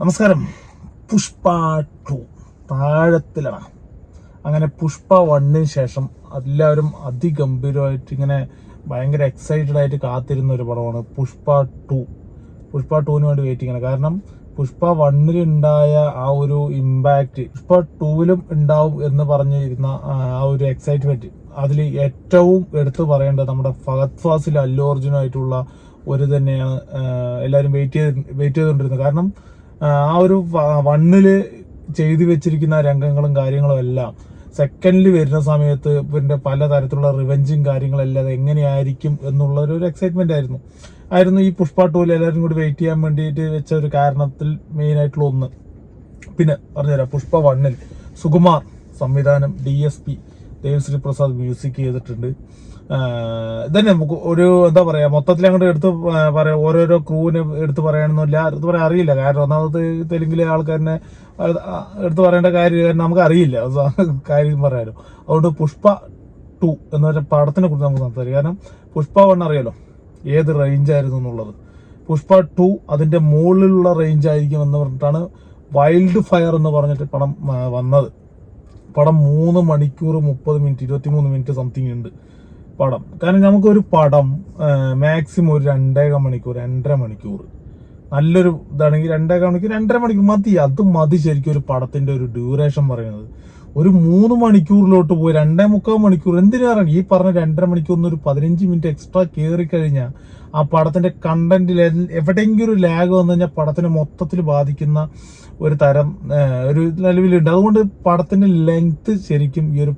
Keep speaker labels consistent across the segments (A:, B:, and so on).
A: നമസ്കാരം. പുഷ്പ ടു. താഴത്തിലാണ്. അങ്ങനെ പുഷ്പ വണ്ണിന് ശേഷം എല്ലാവരും അതിഗംഭീരമായിട്ട് ഇങ്ങനെ ഭയങ്കര എക്സൈറ്റഡ് ആയിട്ട് കാത്തിരുന്ന ഒരു പടമാണ് പുഷ്പ ടു. പുഷ്പ ടുവിന് വേണ്ടി വെയിറ്റ് ചെയ്യണം. കാരണം പുഷ്പ വണ്ണിൽ ഉണ്ടായ ആ ഒരു ഇമ്പാക്റ്റ് പുഷ്പ ടൂവിലും ഉണ്ടാവും എന്ന് പറഞ്ഞിരുന്ന ആ ഒരു എക്സൈറ്റ്മെന്റ് അതിൽ ഏറ്റവും എടുത്തു പറയേണ്ടത് നമ്മുടെ ഫഹദ് ഫാസിൽ അല്ലു അർജുനായിട്ടുള്ള ഒരു തന്നെയാണ് എല്ലാവരും വെയിറ്റ് ചെയ്ത് വെയിറ്റ് ചെയ്തുകൊണ്ടിരുന്നത്. കാരണം ആ, ഒരു വണ്ണിൽ ചെയ്തു വെച്ചിരിക്കുന്ന രംഗങ്ങളും കാര്യങ്ങളും എല്ലാം സെക്കൻഡിൽ വരുന്ന സമയത്ത് പിന്നെ പലതരത്തിലുള്ള റിവെഞ്ചും കാര്യങ്ങളെല്ലാം അത് എങ്ങനെയായിരിക്കും എന്നുള്ള ഒരു എക്സൈറ്റ്മെന്റ് ആയിരുന്നു. ആയിരുന്നു ഈ പുഷ്പ ടൂൽ എല്ലാവരും കൂടി വെയിറ്റ് ചെയ്യാൻ വേണ്ടിയിട്ട് വെച്ച ഒരു കാരണത്തിൽ മെയിൻ ആയിട്ടുള്ള ഒന്ന്. പിന്നെ പറഞ്ഞുതരാം പുഷ്പ വണ്ണിൽ സുകുമാർ സംവിധാനം D S P Devasri Prasad music ചെയ്തിട്ടുണ്ട്. ഇതന്നെ നമുക്ക് ഒരു എന്താ പറയാ മൊത്തത്തിൽ അങ്ങോട്ട് എടുത്ത് പറയാം ഓരോരോ ക്രൂവിന് എടുത്ത് പറയാനൊന്നുമില്ല. എടുത്ത് പറയാൻ അറിയില്ല. കാരണം ഒന്നാമത് തെലുങ്കിലെ ആൾക്കാരനെ എടുത്ത് പറയേണ്ട കാര്യം നമുക്ക് അറിയില്ല. കാര്യം പറയാലോ. അതുകൊണ്ട് പുഷ്പ ടു എന്ന് പറഞ്ഞ പടത്തിനെ കുറിച്ച് നമുക്ക് സംസാരിക്കാം. കാരണം പുഷ്പ വൺ അറിയാലോ? ഏത് റേഞ്ചായിരുന്നു എന്നുള്ളത്. പുഷ്പ ടു അതിന്റെ മുകളിലുള്ള റേഞ്ച് ആയിരിക്കും എന്ന് പറഞ്ഞിട്ടാണ് വൈൽഡ് ഫയർ എന്ന് പറഞ്ഞിട്ട് പടം വന്നത്. പടം മൂന്ന് മണിക്കൂർ മുപ്പത് മിനിറ്റ് ഇരുപത്തിമൂന്ന് മിനിറ്റ് സംതിങ് ഉണ്ട്. പടം. കാരണം നമുക്കൊരു പടം മാക്സിമം ഒരു രണ്ടേക മണിക്കൂർ രണ്ടര മണിക്കൂർ. നല്ലൊരു ഇതാണെങ്കിൽ രണ്ടേക മണിക്കൂർ രണ്ടര മണിക്കൂർ മതി. അത് മതി ശരിക്കും ഒരു പടത്തിന്റെ ഒരു ഡ്യൂറേഷൻ പറയുന്നത്. ഒരു മൂന്ന് മണിക്കൂറിലോട്ട് പോയി രണ്ടേ മുക്കാൽ മണിക്കൂർ എന്തിനു പറയണം ഈ പറഞ്ഞ രണ്ടര മണിക്കൂറിന് ഒരു പതിനഞ്ച് മിനിറ്റ് എക്സ്ട്രാ കയറി കഴിഞ്ഞാൽ ആ പടത്തിന്റെ കണ്ടന്റിൽ എവിടെയെങ്കിലും ഒരു ലാഗ് വന്നു കഴിഞ്ഞാൽ പടത്തിനെ മൊത്തത്തിൽ ബാധിക്കുന്ന ഒരു തരം ഒരു നിലവിലുണ്ട്. അതുകൊണ്ട് പടത്തിന്റെ ലെങ്ത് ശരിക്കും ഈ ഒരു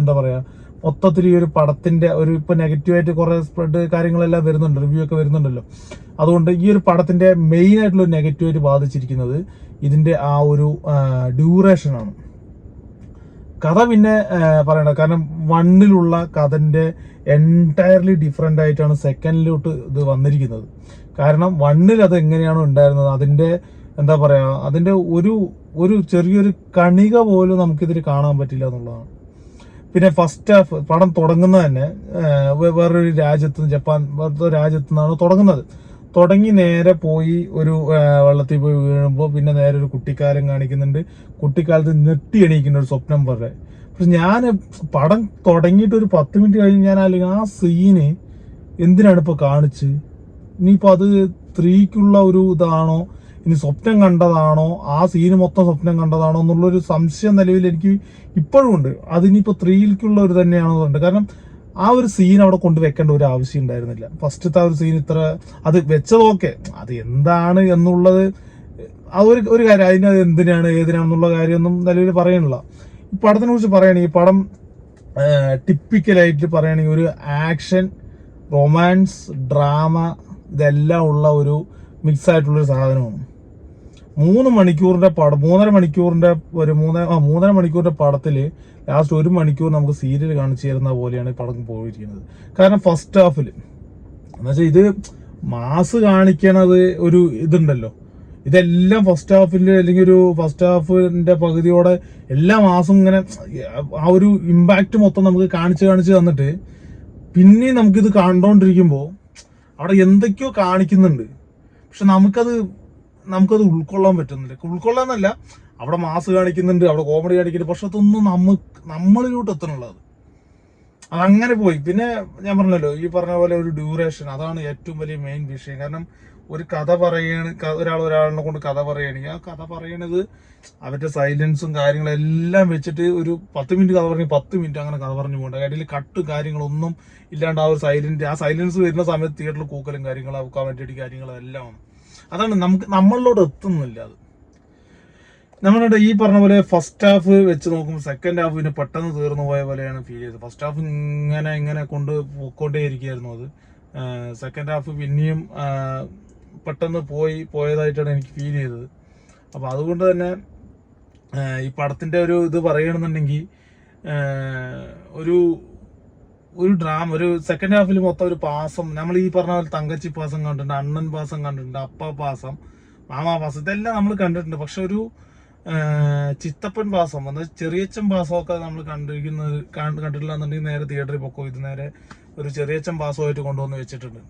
A: എന്താ പറയാ മൊത്തത്തിൽ ഈ ഒരു പടത്തിന്റെ ഒരു ഇപ്പൊ നെഗറ്റീവായിട്ട് കുറെ സ്പ്രെഡ് കാര്യങ്ങളെല്ലാം വരുന്നുണ്ട് റിവ്യൂ ഒക്കെ വരുന്നുണ്ടല്ലോ. അതുകൊണ്ട് ഈ ഒരു പടത്തിന്റെ മെയിൻ ആയിട്ടുള്ള നെഗറ്റീവായിട്ട് ബാധിച്ചിരിക്കുന്നത് ഇതിന്റെ ആ ഒരു ഡ്യൂറേഷൻ ആണ്. കഥ പിന്നെ പറയണ കാരണം വണ്ണിലുള്ള കഥന്റെ എന്റയർലി ഡിഫറെന്റ് ആയിട്ടാണ് സെക്കൻഡിലോട്ട് ഇത് വന്നിരിക്കുന്നത്. കാരണം വണ്ണിൽ അത് എങ്ങനെയാണോ ഉണ്ടായിരുന്നത് അതിന്റെ എന്താ പറയാ അതിന്റെ ഒരു ഒരു ചെറിയൊരു കണിക പോലും നമുക്കിതിൽ കാണാൻ പറ്റില്ല എന്നുള്ളതാണ്. പിന്നെ ഫസ്റ്റ് ഹാഫ് പടം തുടങ്ങുന്നത് തന്നെ വേറൊരു രാജ്യത്ത് ജപ്പാൻ വേറൊരു രാജ്യത്തു നിന്നാണ് തുടങ്ങുന്നത്. തുടങ്ങി നേരെ പോയി ഒരു വെള്ളത്തിൽ പോയി വീഴുമ്പോൾ പിന്നെ നേരെ ഒരു കുട്ടിക്കാലം കാണിക്കുന്നുണ്ട്. കുട്ടിക്കാലത്ത് നെട്ടി എണീക്കുന്ന ഒരു സ്വപ്നം പോലെ. പക്ഷെ ഞാൻ പടം തുടങ്ങിയിട്ട് ഒരു പത്ത് മിനിറ്റ് കഴിഞ്ഞ് ഞാൻ അല്ലെങ്കിൽ ആ സീന് എന്തിനാണ് ഇപ്പോൾ കാണിച്ച്? ഇനിയിപ്പോൾ അത് സ്ത്രീക്കുള്ള ഒരു ഇതാണോ? ഇനി സ്വപ്നം കണ്ടതാണോ? ആ സീന് മൊത്തം സ്വപ്നം കണ്ടതാണോ എന്നുള്ളൊരു സംശയം നിലവിൽ എനിക്ക് ഇപ്പോഴും ഉണ്ട്. അതിനിപ്പോൾ ത്രീയിലേക്കുള്ള ഒരു തന്നെയാണെന്നുണ്ട് കാരണം ആ ഒരു സീൻ അവിടെ കൊണ്ടുവെക്കേണ്ട ഒരു ആവശ്യം ഉണ്ടായിരുന്നില്ല. ഫസ്റ്റത്തെ ആ ഒരു സീൻ ഇത്ര അത് വെച്ചതൊക്കെ അത് എന്താണ് എന്നുള്ളത് ആ ഒരു ഒരു കാര്യം. അതിന് അത് എന്തിനാണ് ഏതിനാണെന്നുള്ള കാര്യമൊന്നും നിലവിൽ പറയണില്ല. ഈ പടത്തിനെ കുറിച്ച് പറയുകയാണെങ്കിൽ ഈ പടം ടിപ്പിക്കലായിട്ട് പറയുകയാണെങ്കിൽ ഒരു ആക്ഷൻ റൊമാൻസ് ഡ്രാമ ഇതെല്ലാം ഉള്ള ഒരു മിക്സ് ആയിട്ടുള്ളൊരു സാധനമാണ്. മൂന്ന് മണിക്കൂറിന്റെ പടം മൂന്നര മണിക്കൂറിന്റെ ഒരു മൂന്ന് ആ മൂന്നര മണിക്കൂറിന്റെ പടത്തിൽ ലാസ്റ്റ് ഒരു മണിക്കൂർ നമുക്ക് സീരിയൽ കാണിച്ചു തരുന്ന പോലെയാണ് ഈ പടം പോയിരിക്കുന്നത്. കാരണം ഫസ്റ്റ് ഹാഫിൽ എന്നുവെച്ചാൽ ഇത് മാസ് കാണിക്കണത് ഒരു ഇതുണ്ടല്ലോ. ഇതെല്ലാം ഫസ്റ്റ് ഹാഫിൽ അല്ലെങ്കിൽ ഒരു ഫസ്റ്റ് ഹാഫിന്റെ പകുതിയോടെ എല്ലാ മാസം ഇങ്ങനെ ആ ഒരു ഇമ്പാക്റ്റ് മൊത്തം നമുക്ക് കാണിച്ച് കാണിച്ച് തന്നിട്ട് പിന്നെയും നമുക്കിത് കണ്ടോണ്ടിരിക്കുമ്പോൾ അവിടെ എന്തൊക്കെയോ കാണിക്കുന്നുണ്ട്. പക്ഷെ നമുക്കത് നമുക്കത് ഉൾക്കൊള്ളാൻ പറ്റുന്നില്ല. ഉൾക്കൊള്ളാന്നല്ല അവിടെ മാസ് കാണിക്കുന്നുണ്ട് അവിടെ കോമഡി കാണിക്കുന്നുണ്ട് പക്ഷെ അതൊന്നും നമുക്ക് നമ്മളിലോട്ട് എത്തണുള്ളത്. അതങ്ങനെ പോയി. പിന്നെ ഞാൻ പറഞ്ഞല്ലോ ഈ പറഞ്ഞ പോലെ ഒരു ഡ്യൂറേഷൻ അതാണ് ഏറ്റവും വലിയ മെയിൻ വിഷയം. കാരണം ഒരു കഥ പറയണ ഒരാൾ ഒരാളിനെ കൊണ്ട് കഥ പറയുകയാണെങ്കിൽ ആ കഥ പറയണത് അവരുടെ സൈലൻസും കാര്യങ്ങളും എല്ലാം വെച്ചിട്ട് ഒരു പത്ത് മിനിറ്റ് കഥ പറഞ്ഞ് പത്ത് മിനിറ്റ് അങ്ങനെ കഥ പറഞ്ഞു പോകണ്ട. ഇടയിൽ കട്ട് കാര്യങ്ങളൊന്നും ഇല്ലാണ്ട് ആ ഒരു സൈലന്റ് ആ സൈലൻസ് വരുന്ന സമയത്ത് തിയേറ്ററിൽ കൂക്കലും കാര്യങ്ങളും കമന്റടി കാര്യങ്ങളും എല്ലാം ആണ്. അതാണ് നമുക്ക് നമ്മളിലോട് എത്തുന്നില്ല അത്. നമ്മളുടെ ഈ പറഞ്ഞ പോലെ ഫസ്റ്റ് ഹാഫ് വെച്ച് നോക്കുമ്പോൾ സെക്കൻഡ് ഹാഫ് പിന്നെ പെട്ടെന്ന് തീർന്നു പോയ പോലെയാണ് ഫീൽ ചെയ്തത്. ഫസ്റ്റ് ഹാഫ് ഇങ്ങനെ ഇങ്ങനെ കൊണ്ട് പോയിക്കൊണ്ടേ ഇരിക്കുകയായിരുന്നു അത്. സെക്കൻഡ് ഹാഫ് പിന്നെയും പെട്ടെന്ന് പോയി പോയതായിട്ടാണ് എനിക്ക് ഫീൽ ചെയ്തത്. അപ്പോൾ അതുകൊണ്ട് തന്നെ ഈ പടത്തിന്റെ ഒരു ഇത് പറയണമെന്നുണ്ടെങ്കിൽ ഒരു ഒരു ഡ്രാമ ഒരു സെക്കൻഡ് ഹാഫിൽ മൊത്തം ഒരു പാസം. നമ്മൾ ഈ പറഞ്ഞ പോലെ തങ്കച്ചി പാസം കണ്ടിട്ടുണ്ട് അണ്ണൻ പാസം കണ്ടിട്ടുണ്ട് അപ്പ പാസം മാമാ പാസം ഇതെല്ലാം നമ്മൾ കണ്ടിട്ടുണ്ട്. പക്ഷെ ഒരു ചിത്തപ്പൻ പാസം അതായത് ചെറിയച്ചൻ പാസമൊക്കെ നമ്മൾ കണ്ടിരിക്കുന്നത് കാണ്- കണ്ടിട്ടില്ല എന്നുണ്ടെങ്കിൽ നേരെ തിയേറ്ററിൽ പൊക്കോ ഇത് നേരെ ഒരു ചെറിയച്ചൻ പാസമായിട്ട് കൊണ്ടുവന്ന് വെച്ചിട്ടുണ്ട്.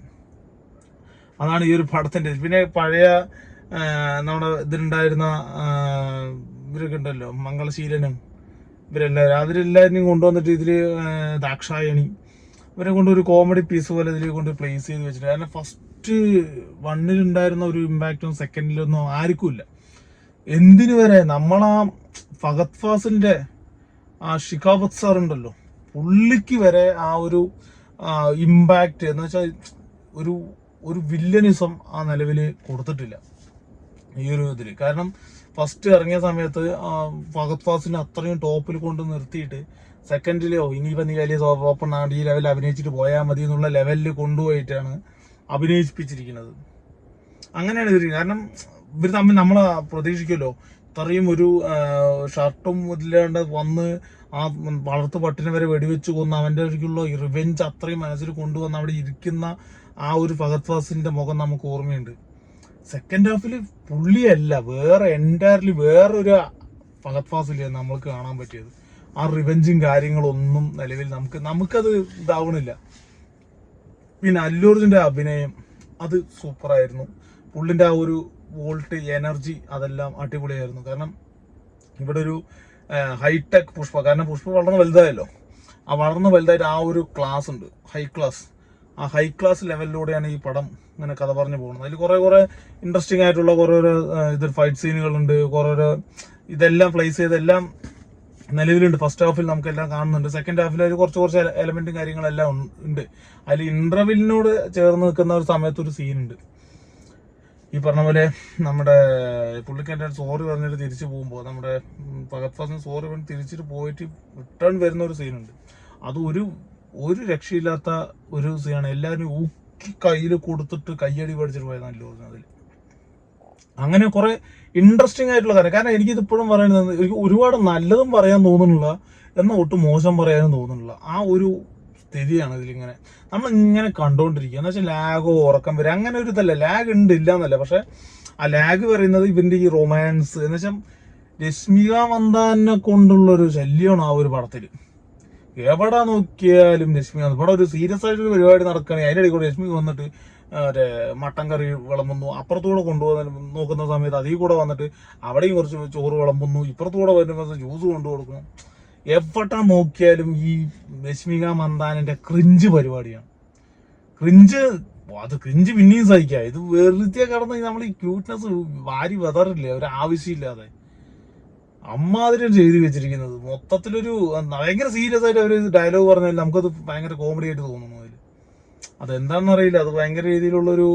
A: അതാണ് ഈ ഒരു പടത്തിന്റെ പിന്നെ പഴയ നമ്മുടെ ഇതിലുണ്ടായിരുന്ന ഇവരൊക്കെ ഉണ്ടല്ലോ മംഗളശീലനും. ഇവരെല്ലാവരും അവരെല്ലാവരും കൊണ്ടുവന്നിട്ട് ഇതിൽ ദാക്ഷായണി. ഇവരെ കൊണ്ട് ഒരു കോമഡി പീസ് പോലെ ഇതിൽ കൊണ്ട് പ്ലേസ് ചെയ്ത് വെച്ചിട്ട്. കാരണം ഫസ്റ്റ് വണ്ണിലുണ്ടായിരുന്ന ഒരു ഇമ്പാക്റ്റും സെക്കൻഡിലൊന്നും ആർക്കും ഇല്ല. എന്തിനു വരെ നമ്മളാ ഫഗത് ഫാസിന്റെ ആ ഷിഖാബത്ത് സാർ ഉണ്ടല്ലോ. പുള്ളിക്ക് വരെ ആ ഒരു ഇമ്പാക്റ്റ് എന്ന് വെച്ചാൽ ഒരു ഒരു വില്ലനിസം ആ നിലവിൽ കൊടുത്തിട്ടില്ല. ഈ ഒരു ഇതിൽ കാരണം ഫസ്റ്റ് ഇറങ്ങിയ സമയത്ത് ഫഹദ് ഫാസിനെ അത്രയും ടോപ്പിൽ കൊണ്ട് നിർത്തിയിട്ട് സെക്കൻഡിലോ ഇനിയിപ്പോൾ നീ വലിയ ഓപ്പൺ ആണ് ഈ ലെവലിൽ അഭിനയിച്ചിട്ട് പോയാൽ മതി എന്നുള്ള ലെവലിൽ കൊണ്ടുപോയിട്ടാണ് അഭിനയിപ്പിച്ചിരിക്കുന്നത്. അങ്ങനെയാണ് ഇതിരിക്കുന്നത് കാരണം ഇവർ തമ്മിൽ നമ്മൾ പ്രതീക്ഷിക്കുമല്ലോ. ഇത്രയും ഒരു ഷർട്ടും ഇതില്ലാണ്ട് വന്ന് ആ വളർത്തു പട്ടിനെ വരെ വെടിവെച്ച് കൊന്ന് അവന്റെ ഒരിക്കലുള്ള റിവെഞ്ച് അത്രയും മനസ്സിൽ കൊണ്ടുവന്ന് അവിടെ ഇരിക്കുന്ന ആ ഒരു ഫഹദ് ഫാസിന്റെ മുഖം നമുക്ക് ഓർമ്മയുണ്ട്. സെക്കൻഡ് ഹാഫിൽ പുള്ളിയല്ല വേറെ എന്റയർലി വേറൊരു ഫഹദ് ഫാസിലാണ് നമ്മൾക്ക് കാണാൻ പറ്റിയത്. ആ റിവെഞ്ചും കാര്യങ്ങളൊന്നും നിലവിൽ നമുക്ക് നമുക്കത് ഇതാവണില്ല. പിന്നെ അല്ലൂർജിന്റെ അഭിനയം അത് സൂപ്പറായിരുന്നു പുള്ളിന്റെ ആ ഒരു വോൾട്ട് എനർജി അതെല്ലാം അടിപൊളിയായിരുന്നു. കാരണം ഇവിടെ ഒരു ഹൈടെക് പുഷ്പ കാരണം പുഷ്പ വളർന്ന് വലുതായല്ലോ. ആ വളർന്ന് വലുതായിട്ട് ആ ഒരു ക്ലാസ് ഉണ്ട് ഹൈ ക്ലാസ് ആ ഹൈ ക്ലാസ് ലെവലിലൂടെയാണ് ഈ പടം ഇങ്ങനെ കഥ പറഞ്ഞു പോകുന്നത്. അതിൽ കുറേ കുറേ ഇൻട്രസ്റ്റിംഗ് ആയിട്ടുള്ള കുറേ ഇത് ഫൈറ്റ് സീനുകളുണ്ട് കുറേ ഇതെല്ലാം പ്ലേസ് ചെയ്തെല്ലാം നിലവിലുണ്ട്. ഫസ്റ്റ് ഹാഫിൽ നമുക്കെല്ലാം കാണുന്നുണ്ട്. സെക്കൻഡ് ഹാഫിൽ അതിൽ കുറച്ച് കുറച്ച് എലമെന്റും കാര്യങ്ങളെല്ലാം ഉണ്ട്. അതിൽ ഇന്റർവെല്ലിനോട് ചേർന്ന് നിൽക്കുന്ന ഒരു സമയത്ത് ഒരു സീനുണ്ട് ഈ പറഞ്ഞ പോലെ നമ്മുടെ പുള്ളിക്കാരന്റെ സോറി പറഞ്ഞിട്ട് തിരിച്ചു പോകുമ്പോൾ നമ്മുടെ ഉം, ഫാസിന് സോറി പറഞ്ഞ് തിരിച്ചിട്ട് പോയിട്ട് റിട്ടേൺ വരുന്ന ഒരു സീനുണ്ട് അത് ഒരു ഒരു രക്ഷയില്ലാത്ത ഒരു ദിവസമാണ് എല്ലാവരും ഊക്കി കയ്യിൽ കൊടുത്തിട്ട് കയ്യടി പഠിച്ചിട്ട് പോയതാണ് ലോറിന് അതിൽ അങ്ങനെ കുറെ ഇൻട്രസ്റ്റിംഗ് ആയിട്ടുള്ള കാര്യം. കാരണം എനിക്കിത് ഇപ്പോഴും പറയുന്നത് എനിക്ക് ഒരുപാട് നല്ലതും പറയാൻ തോന്നുന്നില്ല എന്നാൽ ഒട്ടും മോശം പറയാനും തോന്നുന്നില്ല. ആ ഒരു സ്ഥിതിയാണ് ഇതിലിങ്ങനെ. നമ്മൾ ഇങ്ങനെ കണ്ടുകൊണ്ടിരിക്കുക എന്ന് വെച്ചാൽ ലാഗോ ഉറക്കം വരും. അങ്ങനെ ഒരു ഇതല്ല. ലാഗ് ഉണ്ട് ഇല്ല എന്നല്ല പക്ഷെ ആ ലാഗ് പറയുന്നത് ഇവന്റെ ഈ റൊമാൻസ് എന്ന് വെച്ചാൽ രശ്മിക മന്ദാനെ കൊണ്ടുള്ള ഒരു ശല്യമാണ് ആ ഒരു പടത്തിൽ. എവിടെ നോക്കിയാലും രശ്മി ഇവിടെ ഒരു സീരിയസ് ആയിട്ടൊരു പരിപാടി നടക്കുകയാണെങ്കിൽ അതിന്റെ ഇടയിൽ കൂടെ രശ്മി വന്നിട്ട് മറ്റേ മട്ടൻ കറി വിളമ്പുന്നു. അപ്പുറത്തൂടെ കൊണ്ടുപോകുന്ന നോക്കുന്ന സമയത്ത് അതിൽ കൂടെ വന്നിട്ട് അവിടെയും കുറച്ച് ചോറ് വിളമ്പുന്നു. ഇപ്പുറത്തൂടെ വരുമ്പോൾ ജ്യൂസ് കൊണ്ടു കൊടുക്കുന്നു. എവിടെ നോക്കിയാലും ഈ രശ്മിക മന്ദാനന്റെ ക്രിഞ്ച് പരിപാടിയാണ്. ക്രിഞ്ച് അത് ക്രിഞ്ച് പിന്നെയും സഹിക്കുക ഇത് വെറുതെ കടന്ന് നമ്മൾ ഈ ക്യൂട്ട്നെസ് വാരി വെതറില്ലേ? ഒരു ആവശ്യമില്ലാതെ. അമ്മാതിരി ചെയ്തു വെച്ചിരിക്കുന്നത്. മൊത്തത്തിലൊരു ഭയങ്കര സീരിയസ് ആയിട്ട് അവർ ഡയലോഗ് പറഞ്ഞാൽ നമുക്കത് ഭയങ്കര കോമഡി ആയിട്ട് തോന്നുന്നു അതിൽ അതെന്താണെന്ന് അറിയില്ല അത് ഭയങ്കര രീതിയിലുള്ളൊരു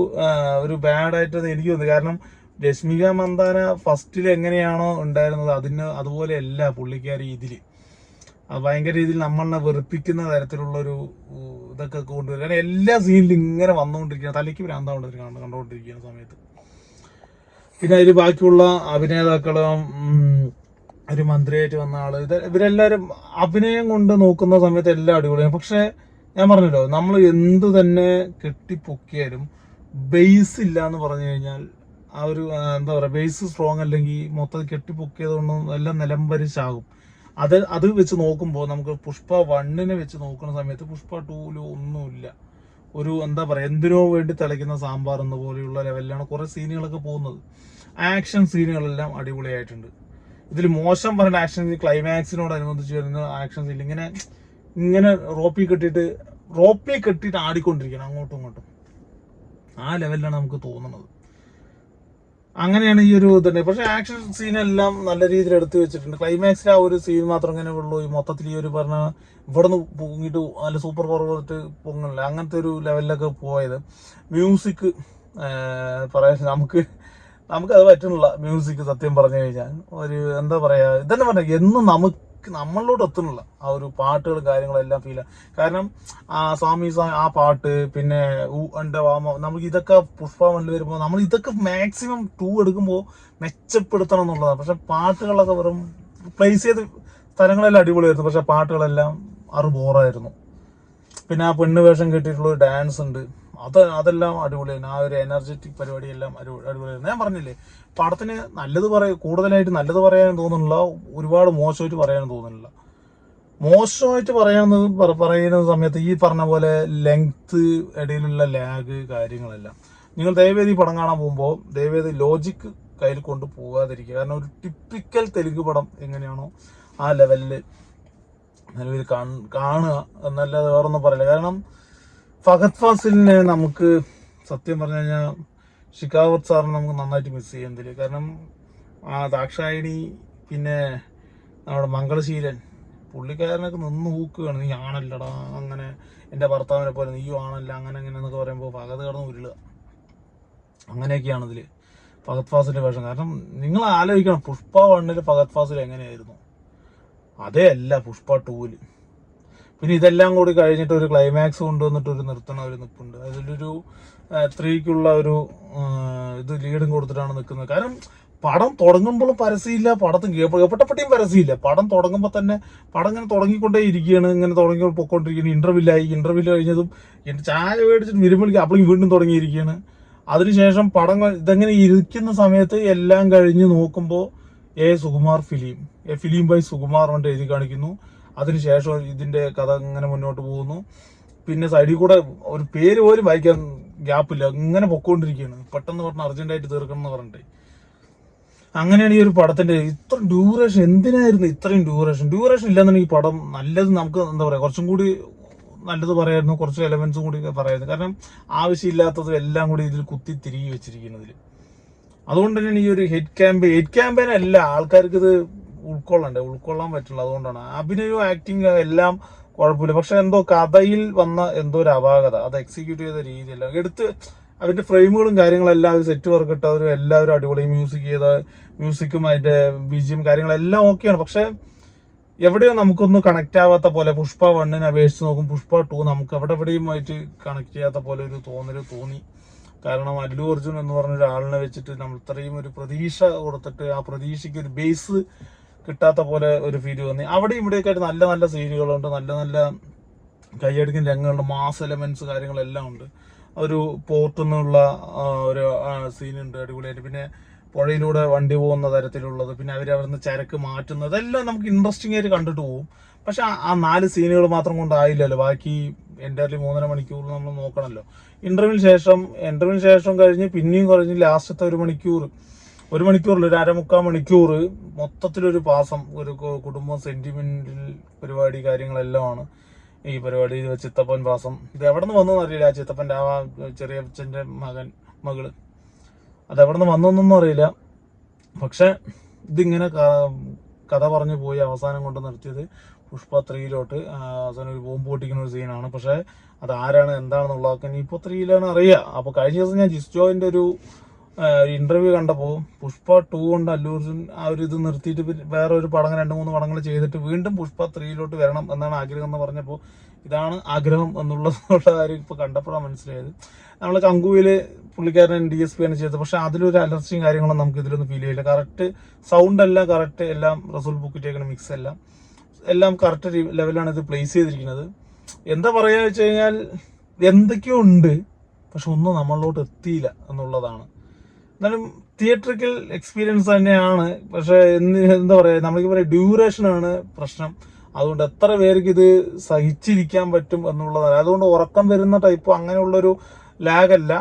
A: ഒരു ബാഡ് ആയിട്ട് അത് എനിക്ക് തോന്നുന്നു. കാരണം രശ്മിക മന്ദാന ഫസ്റ്റിൽ എങ്ങനെയാണോ ഉണ്ടായിരുന്നത് അതിന് അതുപോലെയല്ല പുള്ളിക്കാരി ഇതിൽ അത് ഭയങ്കര രീതിയിൽ നമ്മളെ വെറുപ്പിക്കുന്ന തരത്തിലുള്ളൊരു ഇതൊക്കെ കൊണ്ടുവരും. കാരണം എല്ലാ സീനിലും ഇങ്ങനെ വന്നുകൊണ്ടിരിക്കുകയാണ്. തലയ്ക്ക് ഭ്രാന്താകൊണ്ടിരിക്കുകയാണ് കണ്ടുകൊണ്ടിരിക്കുന്ന സമയത്ത്. പിന്നെ അതിൽ ബാക്കിയുള്ള അഭിനേതാക്കളും ഒരു മന്ത്രിയായിട്ട് വന്ന ആൾ. ഇത് ഇവരെല്ലാരും അഭിനയം കൊണ്ട് നോക്കുന്ന സമയത്ത് എല്ലാം അടിപൊളിയാണ് പക്ഷെ ഞാൻ പറഞ്ഞല്ലോ നമ്മൾ എന്തു തന്നെ കെട്ടിപ്പൊക്കിയാലും ബേസ് ഇല്ല എന്ന് പറഞ്ഞു കഴിഞ്ഞാൽ ആ ഒരു എന്താ പറയുക ബേസ് സ്ട്രോങ് അല്ലെങ്കിൽ മൊത്തം കെട്ടിപ്പൊക്കിയത് കൊണ്ടും എല്ലാം നിലംപരിച്ചാകും. അത് അത് വെച്ച് നോക്കുമ്പോൾ നമുക്ക് പുഷ്പ വണ്ണിനെ വെച്ച് നോക്കുന്ന സമയത്ത് പുഷ്പ ടൂൽ ഒന്നുമില്ല. ഒരു എന്താ പറയുക എന്തിനോ വേണ്ടി തിളയ്ക്കുന്ന സാമ്പാർ എന്ന പോലെയുള്ള ലെവലിലാണ് കുറേ സീനുകളൊക്കെ പോകുന്നത്. ആക്ഷൻ സീനുകളെല്ലാം അടിപൊളിയായിട്ടുണ്ട്. ഇതിൽ മോശം പറഞ്ഞ ആക്ഷൻ ക്ലൈമാക്സിനോടനുബന്ധിച്ച് വരുന്ന ആക്ഷൻ ഇല്ല? ഇങ്ങനെ ഇങ്ങനെ റോപ്പി കെട്ടിയിട്ട് റോപ്പി കെട്ടിയിട്ട് ആടിക്കൊണ്ടിരിക്കണം അങ്ങോട്ടും ഇങ്ങോട്ടും. ആ ലെവലിലാണ് നമുക്ക് തോന്നുന്നത്. അങ്ങനെയാണ് ഈ ഒരു ഇതുണ്ട്. പക്ഷെ ആക്ഷൻ സീനെല്ലാം നല്ല രീതിയിൽ എടുത്തു വെച്ചിട്ടുണ്ട്. ക്ലൈമാക്സിൽ ആ ഒരു സീൻ മാത്രം ഇങ്ങനെ ഉള്ളൂ. ഈ മൊത്തത്തിൽ ഈ ഒരു പറഞ്ഞ ഇവിടുന്ന് പൊങ്ങിയിട്ട് നല്ല സൂപ്പർ പോയിട്ട് പൊങ്ങണില്ല? അങ്ങനത്തെ ഒരു ലെവലിലൊക്കെ പോയത്. മ്യൂസിക് പറയാൻ നമുക്ക് നമുക്ക് അത് പറ്റുന്നില്ല. മ്യൂസിക് സത്യം പറഞ്ഞു കഴിഞ്ഞാൽ. ഒരു എന്താ പറയാ ഇതന്നെ പറഞ്ഞ എന്നും നമുക്ക് നമ്മളിലോട്ട് എത്തുന്നില്ല. ആ ഒരു പാട്ടുകളും കാര്യങ്ങളും എല്ലാം ഫീൽ കാരണം ആ സ്വാമി സ്വാമി ആ പാട്ട് പിന്നെ ഊ എന്റെ വാമ നമുക്ക് ഇതൊക്കെ പുഷ്പ വണ്ടി വരുമ്പോൾ നമ്മൾ ഇതൊക്കെ മാക്സിമം ടൂ എടുക്കുമ്പോൾ മെച്ചപ്പെടുത്തണം എന്നുള്ളതാണ്. പക്ഷെ പാട്ടുകളൊക്കെ വെറും പ്ലേസ് ചെയ്ത് സ്ഥലങ്ങളെല്ലാം അടിപൊളിയായിരുന്നു. പക്ഷെ പാട്ടുകളെല്ലാം അറു ബോറായിരുന്നു പിന്നെ ആ പെണ്ണ് വേഷം കെട്ടിയിട്ടുള്ള ഡാൻസ് ഉണ്ട്. അത് അതെല്ലാം അടിപൊളിയാണ് ആ ഒരു എനർജറ്റിക് പരിപാടിയെല്ലാം അടിപൊളി- അടിപൊളിയായിരുന്നു ഞാൻ പറഞ്ഞില്ലേ പടത്തിന് നല്ലത് പറയ കൂടുതലായിട്ട് നല്ലത് പറയാനും തോന്നുന്നില്ല ഒരുപാട് മോശമായിട്ട് പറയാനും തോന്നുന്നില്ല. മോശമായിട്ട് പറയാമെന്ന് പറയുന്ന സമയത്ത് ഈ പറഞ്ഞ പോലെ ലെങ്ത്ത് ഇടയിലുള്ള ലാഗ് കാര്യങ്ങളെല്ലാം. നിങ്ങൾ ദയവേദി പടം കാണാൻ പോകുമ്പോൾ ദയവേദി ലോജിക്ക് കയ്യിൽ കൊണ്ട് പോകാതിരിക്കുക. കാരണം ഒരു ടിപ്പിക്കൽ തെലുങ്ക് പടം എങ്ങനെയാണോ ആ ലെവലിൽ നിലവിൽ കാണ്- കാണുക. എന്നല്ലാതെ വേറൊന്നും പറയില്ല. കാരണം ഫഹദ് ഫാസിലിനെ നമുക്ക് സത്യം പറഞ്ഞു കഴിഞ്ഞാൽ ഷിക്കാവത്ത് സാറിനെ നമുക്ക് നന്നായിട്ട് മിസ് ചെയ്യുന്നതിൽ കാരണം ആ ദാക്ഷായണി പിന്നെ നമ്മുടെ മംഗളശീലൻ പുള്ളിക്കാരനൊക്കെ നിന്ന് ഹൂക്കുകയാണ്. നീ ആണല്ലടാ അങ്ങനെ എന്റെ ഭർത്താവിനെ പോലെ നീയും ആണല്ല അങ്ങനെ അങ്ങനെ എന്നൊക്കെ പറയുമ്പോൾ ഫഹദ് കടന്ന് ഉരുളുക. അങ്ങനെയൊക്കെയാണ് ഇതിൽ ഫഹദ് ഫാസിലിന്റെ വേഷം. കാരണം നിങ്ങൾ ആലോചിക്കണം പുഷ്പ വണ്ണിൽ ഫഹദ് ഫാസിൽ എങ്ങനെയായിരുന്നു? അതേ അല്ല പുഷ്പ ടൂവിൽ പിന്നെ ഇതെല്ലാം കൂടി കഴിഞ്ഞിട്ട് ഒരു ക്ലൈമാക്സ് കൊണ്ടുവന്നിട്ട് ഒരു നിർത്തണ ഒരു നിൽപ്പുണ്ട് അതിലൊരു ത്രീക്കുള്ള ഒരു ഇത് ലീഡും കൊടുത്തിട്ടാണ് നിൽക്കുന്നത് കാരണം പടം തുടങ്ങുമ്പോഴും പരസ്യമില്ല പടത്തും എപ്പെട്ടപ്പെട്ടിയും പരസ്യമില്ല. പടം തുടങ്ങുമ്പോൾ തന്നെ പടം ഇങ്ങനെ തുടങ്ങിക്കൊണ്ടേ ഇരിക്കുകയാണ് ഇങ്ങനെ തുടങ്ങി പൊക്കോണ്ടിരിക്കുകയാണ്. ഇന്റർവ്യൂലായി ഇന്റർവ്യൂ കഴിഞ്ഞതും ചായ മേടിച്ചിട്ട് വരുമ്പോഴേക്കും അപ്പോഴേക്കും വീണ്ടും തുടങ്ങിയിരിക്കുകയാണ്. അതിനുശേഷം പടം ഇതെങ്ങനെ ഇരിക്കുന്ന സമയത്ത് എല്ലാം കഴിഞ്ഞ് നോക്കുമ്പോൾ a Sukumar film a film by Sukumar കൊണ്ട് എഴുതി കാണിക്കുന്നു. അതിനുശേഷം ഇതിന്റെ കഥ ഇങ്ങനെ മുന്നോട്ട് പോകുന്നു. പിന്നെ സൈഡിൽ കൂടെ ഒരു പേര് പോലും വായിക്കാൻ ഗ്യാപ്പില്ല ഇങ്ങനെ പൊക്കോണ്ടിരിക്കുകയാണ്. പെട്ടെന്ന് പറഞ്ഞ് അർജന്റായിട്ട് തീർക്കണം എന്ന് പറഞ്ഞിട്ട്. അങ്ങനെയാണ് ഈ ഒരു പടത്തിന്റെ ഇത്ര ഡ്യൂറേഷൻ എന്തിനായിരുന്നു ഇത്രയും ഡ്യൂറേഷൻ ഡ്യൂറേഷൻ ഇല്ലാന്നുണ്ടെങ്കിൽ ഈ പടം നല്ലത് നമുക്ക് എന്താ പറയാ കുറച്ചും കൂടി നല്ലത് പറയായിരുന്നു. കുറച്ച് എലമെന്റ്സും കൂടി പറയായിരുന്നു. കാരണം ആവശ്യമില്ലാത്തതും എല്ലാം കൂടി ഇതിൽ കുത്തി തിരികെ വെച്ചിരിക്കുന്നതിൽ അതുകൊണ്ട് തന്നെയാണ് ഈ ഒരു ഹെഡ് ക്യാമ്പയിൻ ഹെഡ് ക്യാമ്പയിൻ അല്ല. ആൾക്കാർക്ക് ഇത് ഉൾക്കൊള്ളണ്ടേ? ഉൾക്കൊള്ളാൻ പറ്റുള്ളൂ അതുകൊണ്ടാണ്. അഭിനയവും ആക്ടിങ് എല്ലാം കുഴപ്പമില്ല. പക്ഷെ എന്തോ കഥയിൽ വന്ന എന്തോ ഒരു അപാകത. അത് എക്സിക്യൂട്ട് ചെയ്ത രീതിയല്ല. എടുത്ത് അതിന്റെ ഫ്രെയിമുകളും കാര്യങ്ങളെല്ലാം അവർ സെറ്റ് വർക്ക് ഇട്ടവരും എല്ലാവരും അടിപൊളി. മ്യൂസിക് ചെയ്ത മ്യൂസിക്കും അതിന്റെ ബിജിയും കാര്യങ്ങളെല്ലാം ഓക്കെയാണ് പക്ഷെ എവിടെയോ നമുക്കൊന്നും കണക്ട് ആവാത്ത പോലെ പുഷ്പ വണ്ണിനെ അപേക്ഷിച്ച് നോക്കും. പുഷ്പ ടു നമുക്ക് എവിടെ എവിടെയുമായിട്ട് കണക്ട് ചെയ്യാത്ത പോലെ ഒരു തോന്നൽ തോന്നി. കാരണം അല്ലു അർജുൻ എന്ന് പറഞ്ഞ ഒരാളിനെ വെച്ചിട്ട് നമ്മൾ ഇത്രയും ഒരു പ്രതീക്ഷ കൊടുത്തിട്ട് ആ പ്രതീക്ഷയ്ക്ക് ഒരു ബേസ് കിട്ടാത്ത പോലെ ഒരു ഫീൽ തോന്നി അവിടെ ഇവിടെയൊക്കെ ആയിട്ട് നല്ല നല്ല സീനുകളുണ്ട് നല്ല നല്ല കൈയടിക്കുന്ന രംഗങ്ങളുണ്ട്. മാസ് എലമെന്റ്സ് കാര്യങ്ങളെല്ലാം ഉണ്ട്. ഒരു പോർട്ടിൽ നിന്നുള്ള ഒരു സീനുണ്ട് അടിപൊളിയായിട്ട്. പിന്നെ പുഴയിലൂടെ വണ്ടി പോകുന്ന തരത്തിലുള്ളത്. പിന്നെ അവർ അവിടുന്ന് ചരക്ക് മാറ്റുന്നത്. അതെല്ലാം നമുക്ക് ഇൻട്രസ്റ്റിംഗ് ആയിട്ട് കണ്ടിട്ട് പോകും പക്ഷെ ആ- നാല് സീനുകൾ മാത്രം കൊണ്ടായില്ലല്ലോ. ബാക്കി എന്റെ മൂന്നര മണിക്കൂർ നമ്മൾ നോക്കണമല്ലോ ഇന്റർവ്യൂവിന് ശേഷം ഇന്റർവ്യൂവിന് ശേഷം കഴിഞ്ഞ് പിന്നെയും കുറഞ്ഞ് ലാസ്റ്റത്തെ ഒരു മണിക്കൂർ. ഒരു മണിക്കൂറിൽ ഒരു അരമുക്കാൽ മണിക്കൂർ മൊത്തത്തിലൊരു പാസം ഒരു കുടുംബം സെന്റിമെന്റൽ പരിപാടി കാര്യങ്ങളെല്ലാമാണ് ഈ പരിപാടി ചിത്തപ്പൻ പാസം. ഇത് എവിടെ നിന്ന് വന്നു അറിയില്ല. ആ ചിത്തപ്പന്റെ ആ ചെറിയ അച്ഛന്റെ മകൻ മകൾ. അത് എവിടെ നിന്ന് വന്നൊന്നും അറിയില്ല. പക്ഷെ ഇതിങ്ങനെ കഥ പറഞ്ഞു പോയി അവസാനം കൊണ്ട് നിർത്തിയത് പുഷ്പ ത്രീയിലോട്ട് അവസാനം ഒരു ബോംബ് പൊട്ടിക്കുന്ന ഒരു സീനാണ് പക്ഷേ അത് ആരാണ് എന്താണെന്നുള്ളതൊക്കെ ഇനിയിപ്പോൾ ത്രീയിലാണ് അറിയുക. അപ്പോൾ കഴിഞ്ഞ ദിവസം ഞാൻ ജിസ്റ്റോയിന്റെ ഒരു ഇന്റർവ്യൂ കണ്ടപ്പോൾ പുഷ്പ ടു കൊണ്ട് അല്ലു അർജുൻ ആ ഒരു ഇത് നിർത്തിയിട്ട് വേറെ ഒരു പടങ്ങൾ രണ്ട് മൂന്ന് പടങ്ങൾ ചെയ്തിട്ട് വീണ്ടും പുഷ്പ ത്രീയിലോട്ട് വരണം എന്നാണ് ആഗ്രഹം എന്ന് പറഞ്ഞപ്പോൾ ഇതാണ് ആഗ്രഹം എന്നുള്ളതുള്ള കാര്യം ഇപ്പോൾ കണ്ടപ്പോഴാണ് മനസ്സിലായത്. നമ്മൾ കങ്കുവിൽ പുള്ളിക്കാരൻ ഡി എസ് പി ആണ് ചെയ്തത്. പക്ഷെ അതിലൊരു അലർച്ചയും കാര്യങ്ങളും നമുക്ക് ഇതിലൊന്നും ഫീൽ ചെയ്യില്ല. കറക്റ്റ് സൗണ്ട് എല്ലാം കറക്റ്റ് എല്ലാം റസൂൽ ബുക്കിറ്റേക്കുന്ന മിക്സ് എല്ലാം എല്ലാം കറക്റ്റ് ലെവലാണ് ഇത് പ്ലേസ് ചെയ്തിരിക്കുന്നത്. എന്താ പറയുക വെച്ച് കഴിഞ്ഞാൽ എന്തൊക്കെയോ ഉണ്ട് പക്ഷെ ഒന്നും നമ്മളിലോട്ട് എത്തിയില്ല എന്നുള്ളതാണ്. എന്നാലും തിയേറ്ററിക്കൽ എക്സ്പീരിയൻസ് തന്നെയാണ്. പക്ഷേ എന്ത് എന്താ പറയാ നമ്മൾക്ക് പറയാം ഡ്യൂറേഷനാണ് പ്രശ്നം. അതുകൊണ്ട് എത്ര പേർക്ക് ഇത് സഹിച്ചിരിക്കാൻ പറ്റും എന്നുള്ളതാണ്. അതുകൊണ്ട് ഉറക്കം വരുന്ന ടൈപ്പ് അങ്ങനെയുള്ളൊരു ലാഗല്ല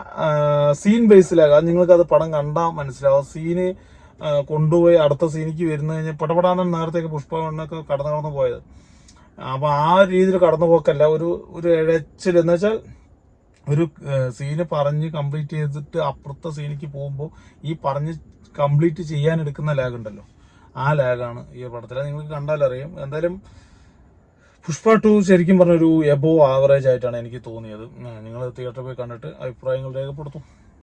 A: സീൻ ബേസ് ലാഗ് അത് നിങ്ങൾക്ക് അത് പടം കണ്ടാൽ മനസ്സിലാവും. സീന് കൊണ്ടുപോയി അടുത്ത സീനിക്ക് വരുന്ന കഴിഞ്ഞാൽ പടപടാന്ന് നേരത്തേക്ക് പുഷ്പമണ്ണൊക്കെ കടന്നു കടന്നു പോയത്. അപ്പോൾ ആ രീതിയിൽ കടന്നു പോക്കല്ല ഒരു ഒരു ഇഴച്ചിൽ എന്ന് വെച്ചാൽ ഒരു സീന് പറഞ്ഞ് കംപ്ലീറ്റ് ചെയ്തിട്ട് അപ്പുറത്തെ സീനിക്ക് പോകുമ്പോൾ ഈ പറഞ്ഞ് കംപ്ലീറ്റ് ചെയ്യാൻ എടുക്കുന്ന ലാഗ് ഉണ്ടല്ലോ. ആ ലാഗാണ് ഈ പടത്തിൽ നിങ്ങൾക്ക് കണ്ടാലറിയാം എന്തായാലും പുഷ്പ ടു ശരിക്കും പറഞ്ഞൊരു എബോ ആവറേജ് ആയിട്ടാണ് എനിക്ക് തോന്നിയത്. നിങ്ങൾ തിയേറ്ററിൽ പോയി കണ്ടിട്ട് അഭിപ്രായങ്ങൾ രേഖപ്പെടുത്തും.